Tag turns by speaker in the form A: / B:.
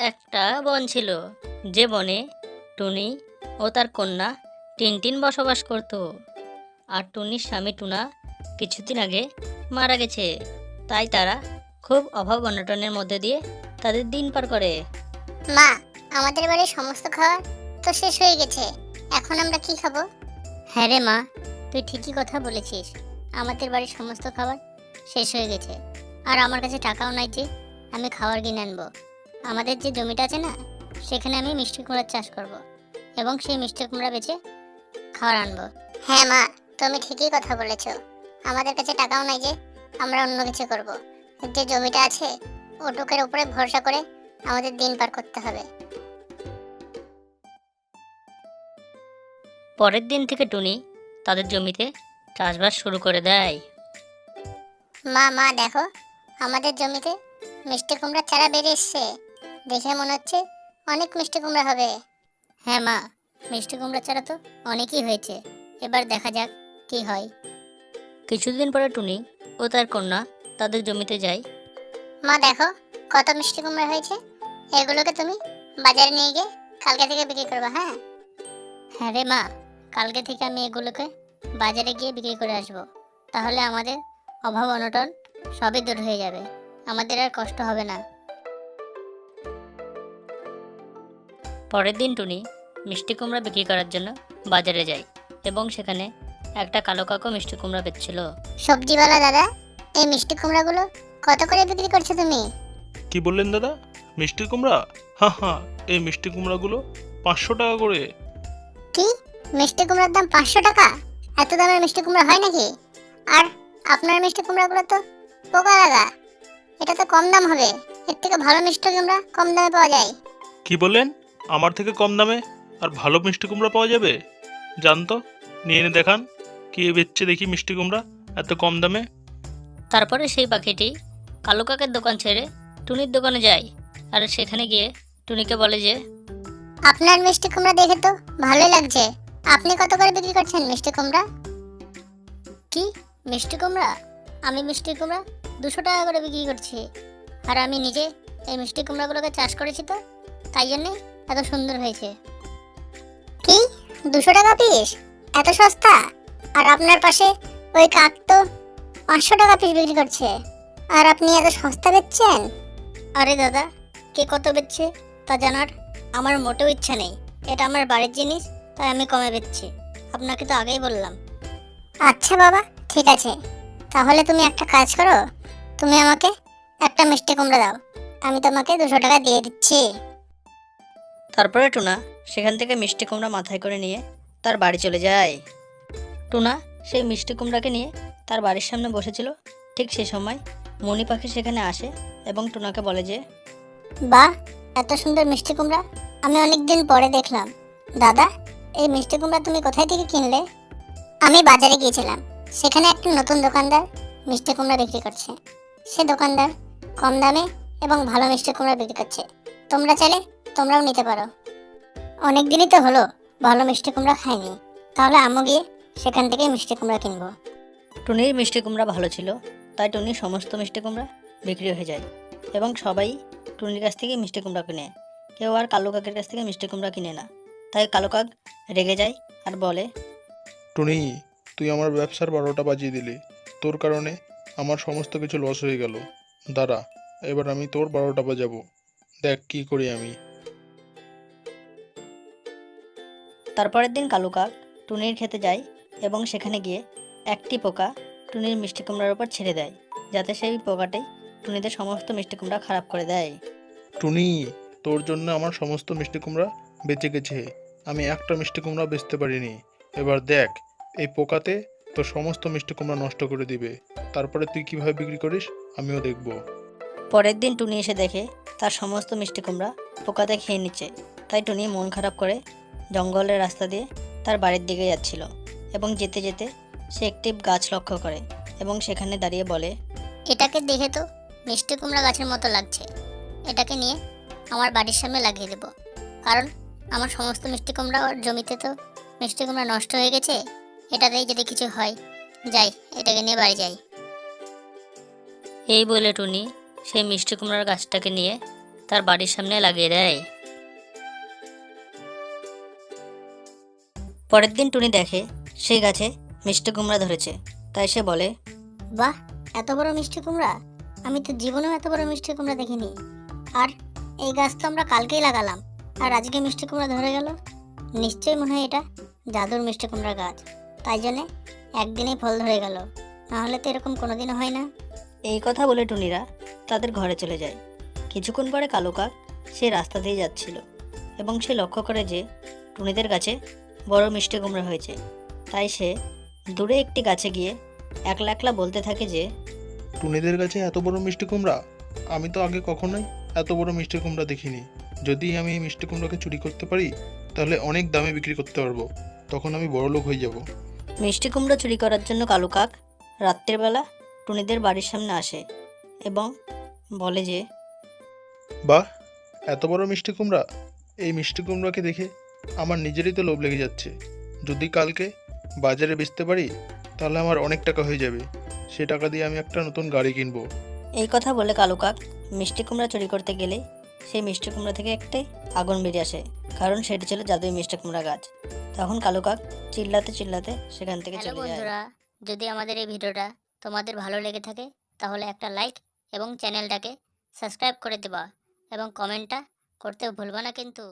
A: একটা বন ছিল। যে বনে টুনি ও তার কন্যা টিনটিন বসবাস করত। আর টুনির স্বামী টুনা কিছুদিন আগে মারা গেছে। তাই তারা খুব অভাব অনটনের মধ্যে দিয়ে তাদের দিন পার করে।
B: মা আমাদের বাড়ির সমস্ত খাবার তো শেষ হয়ে গেছে। এখন আমরা কি খাব? হ্যাঁ রে মা তুই ঠিকই কথা বলেছিস। আমাদের বাড়ির সমস্ত খাবার শেষ হয়ে গেছে। আর আমার কাছে টাকাও নাই যে আমি খাবার কিনে আনব। আমাদের যে জমিটা আছে না সেখানে আমি মিষ্টি কুমড়ার চাষ করব। এবং সেই মিষ্টি কুমড়া বেচে খাবার আনব হ্যাঁ মা তুমি ঠিকই কথা বলেছ আমাদের কাছে টাকাও নাই যে আমরা অন্য কিছু করব। যে জমিটা আছে ওটুকের উপরে ভরসা করে আমাদের দিন পার করতে হবে
A: পরের দিন থেকে টুনি তাদের জমিতে চাষবাস শুরু করে দেয়
B: মা মা দেখো আমাদের জমিতে মিষ্টি কুমড়ার চারা বেরিয়ে এসছে দেখে মনে হচ্ছে অনেক মিষ্টি কুমড়া হবে। হ্যাঁ মা মিষ্টি কুমড়ার ছাড়া তো অনেকই হয়েছে। এবার দেখা যাক কি হয়।
A: কিছুদিন পরে টুনি ও তার কন্যা তাদের জমিতে যায়।
B: মা দেখো কত মিষ্টি কুমড়া হয়েছে। এগুলোকে তুমি বাজারে নিয়ে গিয়ে কালকে থেকে বিক্রি করবে হ্যাঁ? হ্যাঁ রে মা কালকে থেকে আমি এগুলোকে বাজারে গিয়ে বিক্রি করে আসব। তাহলে আমাদের অভাব অনটন সবই দূর হয়ে যাবে। আমাদের আর কষ্ট হবে না।
A: পরের দিন টুনি মিষ্টি কুমড়া বিক্রি করার জন্য বাজারে যায় এবং সেখানে একটা কালো কাকো মিষ্টি কুমড়া বেচছিল।
B: সবজিওয়ালা দাদা এই মিষ্টি কুমড়াগুলো কত করে বিক্রি করছ তুমি?
C: কি বললেন দাদা? মিষ্টি কুমড়া? হ্যাঁ হ্যাঁ এই মিষ্টি কুমড়াগুলো পাঁচশো টাকা করে।
B: কি? মিষ্টি কুমড়ার দাম পাঁচশো টাকা? এত দামের মিষ্টি কুমড়া হয় নাকি? আর আপনার মিষ্টি কুমড়াগুলো তো পোকা লাগা এটা তো কম দাম হবে। এর থেকে ভালো মিষ্টি কুমড়া কম দামে পাওয়া যায়।
C: কি বললেন? আমার থেকে কম দামে আর ভালো মিষ্টি কুমড়া পাওয়া যাবে? জানতো নিয়ে এনে দেখান কি বেচছে দেখি মিষ্টি কুমড়া এত কম দামে?
A: তারপরে সেই পাখিটি কালো কাকের দোকান ছেড়ে টুনির দোকানে যায় আর সেখানে গিয়ে টুনিকে বলে যে
B: আপনার মিষ্টি কুমড়া দেখে তো ভালোই লাগছে। আপনি কত করে বিক্রি করছেন মিষ্টি কুমড়া? কি? মিষ্টি কুমড়া? আমি মিষ্টি কুমড়া দুশো টাকা করে বিক্রি করছি। আর আমি নিজে এই মিষ্টি কুমড়াগুলোকে চাষ করেছি তো তাই জন্যে এত সুন্দর হয়েছে। কি? দুশো টাকা পিস এত সস্তা? আর আপনার পাশে ওই কাক তো পাঁচশো টাকা পিস বিক্রি করছে। আর আপনি এত সস্তা বেচছেন? আরে দাদা, কে কত বেচছে তা জানার আমার মোটেও ইচ্ছা নেই। এটা আমার বাড়ির জিনিস, তাই আমি কমে বেচছি। আপনাকে তো আগেই বললাম। আচ্ছা বাবা, ঠিক আছে। তাহলে তুমি একটা কাজ করো। তুমি আমাকে একটা মিষ্টি কুমড়া দাও। আমি তোমাকে দুশো টাকা দিয়ে দিচ্ছি।
A: তারপরে টুনা সেখান থেকে মিষ্টি কুমড়া মাথায় করে নিয়ে তার বাড়ি চলে যায়। টুনা সেই মিষ্টি কুমড়াকে নিয়ে তার বাড়ির সামনে বসেছিল। ঠিক সে সময় মণি পাখি সেখানে আসে এবং টুনাকে বলে যে,
B: বাহ, এত সুন্দর মিষ্টি কুমড়া। আমি অনেক দিন পরে দেখলাম। দাদা, এই মিষ্টি কুমড়া তুমি কোথায় থেকে কিনলে? আমি বাজারে গিয়েছিলাম। সেখানে একটা নতুন দোকানদার মিষ্টি কুমড়া বিক্রি করছে। সে দোকানদার কম দামে এবং ভালো মিষ্টি কুমড়া বিক্রি করছে। তোমরা চাইলে তোমরাও নিতে পারো। অনেক দিনই তো হলো ভালো মিষ্টি কুমড়া খাইনি। তাহলে আমও গিয়ে সেখান থেকে মিষ্টি কুমড়া কিনবো।
A: টুনির মিষ্টি কুমড়া ভালো ছিল তাই টুনির সমস্ত মিষ্টি কুমড়া বিক্রি হয়ে যায়। এবং সবাই টুনির কাছ থেকে মিষ্টি কুমড়া কিনে। কেউ আর কালো কাকের কাছ থেকে মিষ্টি কুমড়া কিনে না। তাই কালো কাক রেগে যায় আর বলে
C: টুনি তুই আমার ব্যবসার বারোটা বাজিয়ে দিলি। তোর কারণে আমার সমস্ত কিছু লস হয়ে গেল। দাঁড়া এবার আমি তোর বারোটা বাজাবো। দেখ কি করি আমি।
A: তারপরের দিন কালু কাক টুনির খেতে যায় এবং সেখানে গিয়ে একটি পোকা টুনির মিষ্টি কুমড়ার উপর ছেড়ে দেয় যাতে সেই পোকাটাই টুনিদের সমস্ত মিষ্টি কুমড়া খারাপ করে দেয়।
C: টুনি তোর জন্য আমার সমস্ত মিষ্টি কুমড়া বেঁচে গেছে। আমি একটা মিষ্টি কুমড়া বেচতে পারিনি। এবার দেখ এই পোকাতে তোর সমস্ত মিষ্টি কুমড়া নষ্ট করে দিবে। তারপরে তুই কীভাবে বিক্রি করিস আমিও দেখব।
A: পরের দিন টুনি এসে দেখে তার সমস্ত মিষ্টি কুমড়া পোকাতে খেয়ে নিচ্ছে। তাই টুনি মন খারাপ করে জঙ্গলের রাস্তা দিয়ে তার বাড়ির দিকে যাচ্ছিল এবং যেতে যেতে সে একটি গাছ লক্ষ্য করে এবং সেখানে দাঁড়িয়ে বলে
B: এটাকে দেখে তো মিষ্টি কুমড়া গাছের মতো লাগছে। এটাকে নিয়ে আমার বাড়ির সামনে লাগিয়ে দেবো। কারণ আমার সমস্ত মিষ্টি কুমড়া ওর জমিতে তো মিষ্টি কুমড়া নষ্ট হয়ে গেছে। এটাতেই যদি কিছু হয় যাই এটাকে নিয়ে বাড়ি যাই।
A: এই বলে টুনি সেই মিষ্টি কুমড়ার গাছটাকে নিয়ে তার বাড়ির সামনে লাগিয়ে দেয়। পরের দিন টুনি দেখে সেই গাছে মিষ্টি কুমড়া ধরেছে। তাই সে বলে
B: বাহ এত বড় মিষ্টি কুমড়া? আমি তো জীবনেও এত বড় মিষ্টি কুমড়া দেখিনি। আর এই গাছ তো আমরা কালকেই লাগালাম। আর আজকে মিষ্টি কুমড়া ধরে গেল। নিশ্চয়ই মনে হয় এটা জাদুর মিষ্টি কুমড়া গাছ। তাই জন্যে একদিনেই ফল ধরে গেল। নাহলে তো এরকম কোনোদিনও হয় না।
A: এই কথা বলে টুনিরা তাদের ঘরে চলে যায়। কিছুক্ষণ পরে কালো কাক সে রাস্তা দিয়ে যাচ্ছিল এবং সে লক্ষ্য করে যে টুনিদের গাছে বড় মিষ্টি কুমড়া হয়েছে। তাই সে দূরে একটি গাছে গিয়ে একলা একলা বলতে থাকে যে
C: টুনিদের কাছে এত বড় মিষ্টি কুমড়া? আমি তো আগে কখনোই এত বড় মিষ্টি কুমড়া দেখিনি। যদি আমি এই মিষ্টি কুমড়াকে চুরি করতে পারি তাহলে অনেক দামে বিক্রি করতে পারব। তখন আমি বড় লোক হয়ে যাব।
A: মিষ্টি কুমড়ো চুরি করার জন্য কালু কাক রাত্রিবেলা টুনিদের বাড়ির সামনে আসে এবং বলে যে
C: বাহ এত বড় মিষ্টি কুমড়া? এই মিষ্টি কুমড়াকে দেখে আমার নিজেরই তো লোভ লেগে যাচ্ছে। যদি কালকে বাজারে বেচতে পারি তাহলে আমার অনেক টাকা হয়ে যাবে। সে টাকা দিয়ে আমি একটা নতুন গাড়ি কিনবো।
A: এই কথা বলে কালু কাক মিষ্টি কুমড়া চুরি করতে গেলে সেই মিষ্টি কুমড়া থেকে একটাই আগুন বেরিয়ে আসে কারণ সেটি ছিল জাদুই মিষ্টি কুমড়া গাছ। তখন কালু কাক চিল্লাতে চিল্লাতে সেখান থেকে চলে যায়।
B: বন্ধুরা যদি আমাদের এই ভিডিওটা তোমাদের ভালো লেগে থাকে তাহলে একটা লাইক এবং চ্যানেলটাকে সাবস্ক্রাইব করে দেবা এবং কমেন্টটা করতে ভুলবা না কিন্তু।